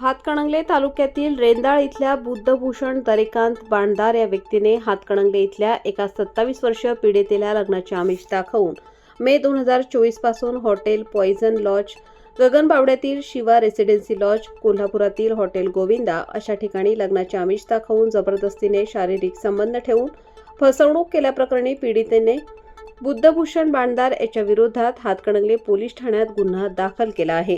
हातकणंगले तालुक्यातील रेंदाळ इथल्या बुद्धभूषण दरेकांत बाणदार या व्यक्तीने हातकणंगले इथल्या एका सत्तावीस वर्ष पीडितेला लग्नाचे आमिष दाखवून मे दोन हजार चोवीसपासून हॉटेल पॉइझन लॉज गगनबावड्यातील शिवा रेसिडेन्सी लॉज कोल्हापुरातील हॉटेल गोविंदा अशा ठिकाणी लग्नाचे आमिष दाखवून जबरदस्तीने शारीरिक संबंध ठेवून फसवणूक केल्याप्रकरणी पीडितेने बुद्धभूषण बाणदार याच्या विरोधात हातकणंगले पोलीस ठाण्यात गुन्हा दाखल केला आहे.